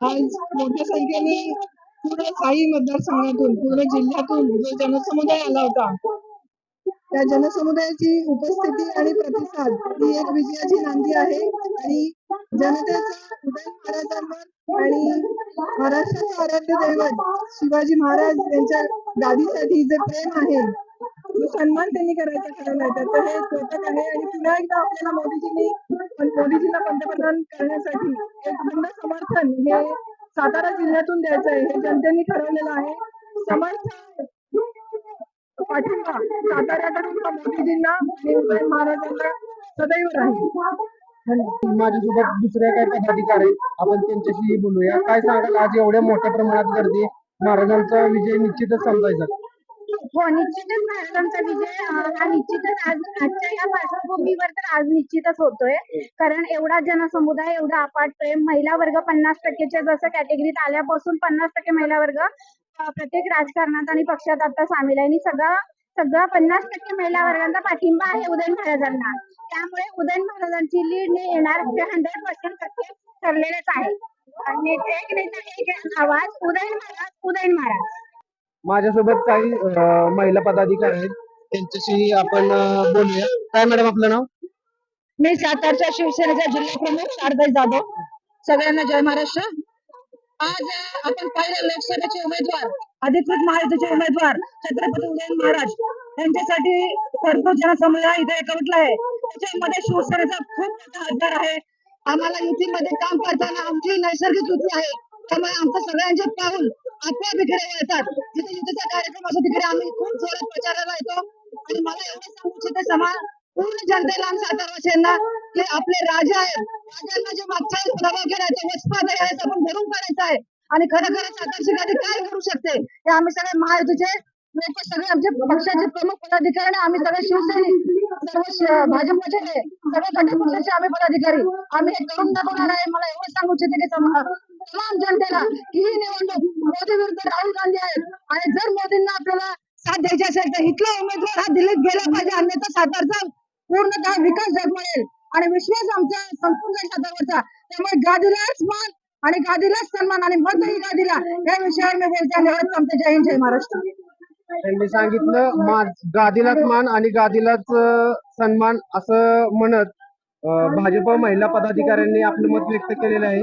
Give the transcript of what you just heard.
आज मोठ्या संख्येने पूर्ण साई मतदारसंघातून पूर्ण जिल्ह्यातून जो जनसमुदाय आला होता त्या जनसमुदायाची उपस्थिती आणि प्रतिसाद ही एक विजयाची नांदी आहे. आणि जनतेचा उदय महाराजांवर आणि महाराष्ट्राचे आराध्य दैवत शिवाजी महाराज यांच्या गादीसाठी जे प्रेम आहे सन्मान त्यांनी करायचा ठरवलाय तर हे द्योतक आहे आणि पुन्हा एकदा आपल्याला मोदीजींनी पण मोदीजींना पंतप्रधान करण्यासाठी एक पूर्ण समर्थन हे सातारा जिल्ह्यातून द्यायचं आहे. हे जनतेने ठरवलेलं आहे. समर्थन पाठिंबा साताऱ्याकडून मोदीजींना आणि महाराजांना सदैव राहील. माझ्यासोबत दुसऱ्या काही पदाधिकारी आहेत. आपण त्यांच्याशी बोलूया. काय सांगाल? आज एवढ्या मोठ्या प्रमाणात गर्दी महाराजांचा विजय निश्चितच समजायचा हो निश्चितच महाराजांचा विजय हा निश्चितच आज आजच्या या पार्श्वभूमीवर तर आज निश्चितच होतोय. कारण एवढा जनसमुदाय एवढा अपाट प्रेम महिला वर्ग पन्नास टक्केच्या जसं कॅटेगरीत आल्यापासून पन्नास टक्के महिला वर्ग प्रत्येक राजकारणात आणि पक्षात आता सामील आहे. आणि सगळा सगळा पन्नास टक्के महिला वर्गांचा पाठिंबा आहे उदयन महाराजांना. त्यामुळे उदयन महाराजांची लीड येणार हंड्रेड पर्सेंट टक्के ठरलेलेच आहे. नेते एक नेता एक आवाज उदयन महाराज उदयन महाराज. माझ्यासोबत काही अं, महिला पदाधिकारी आहेत. त्यांच्याशी आपण अं, बोलूया. काय मॅडम आपलं नाव? मी सातारच्या शिवसेनेच्या जिल्हा प्रमुख शारदा जाधव. सगळ्यांना जय महाराष्ट्र. आज आपण पाहिलं लोकसभेचे उमेदवार अधिकृत महायुतीचे उमेदवार छत्रपती उदयन महाराज. यांच्यासाठी भरपूर जनसमुदाय इथे एकवटला आहे. त्याच्यामध्ये शिवसेनेचा खूप मोठा हातभार आहे. आम्हाला युतीमध्ये काम करताना आमची नैसर्गिक युती आहे. त्यामुळे आमचं सगळ्यांचे पाऊल आपोआप तिकडे येतात जिथे युतीचा कार्यक्रम असतो तिकडे आम्ही खूप जोरात प्रचाराला येतो. आणि मला एवढं सांगू इच्छिते समा पूर्ण जनतेला आणि सातारवासियांना की आपले राजा आहेत. राजांना जे मागच्या प्रभाव केला ते वचपात आहे आपण भरून काढायचं आहे. आणि खरं खरं सातारची गाडी काय करू शकते हे आम्ही सगळे महायुतीचे लोक सगळे आमचे पक्षाचे प्रमुख पदाधिकारी आणि आम्ही सगळे शिवसैनिक सर्व भाजपचे हे सगळे घटक पक्षाचे आम्ही पदाधिकारी. आम्ही हे करून दाखवणार आहे. मला एवढं सांगू इच्छिते की तमाम जनतेला की ही निवडणूक मोदी विरुद्ध राहुल गांधी आहेत आणि जर मोदींना आपल्याला साथ द्यायची असेल तर इथला उमेदवार हा दिल्लीत गेला पाहिजे. अन्यथा सातारचा पूर्णतः विकास डगमळेल आणि विश्वास आमच्या संपूर्ण जाईल त्यामुळे गादीलाच मान आणि गादीलाच सन्मान आणि मत ही गादीला. या विषयावर मी बोलते. आणि आमचे जय हिंद जय महाराष्ट्र. त्यांनी सांगितलं मान गादीलाच मान आणि गादीलाच सन्मान असं म्हणत भाजप महिला पदाधिकाऱ्यांनी आपलं मत व्यक्त केलेलं आहे.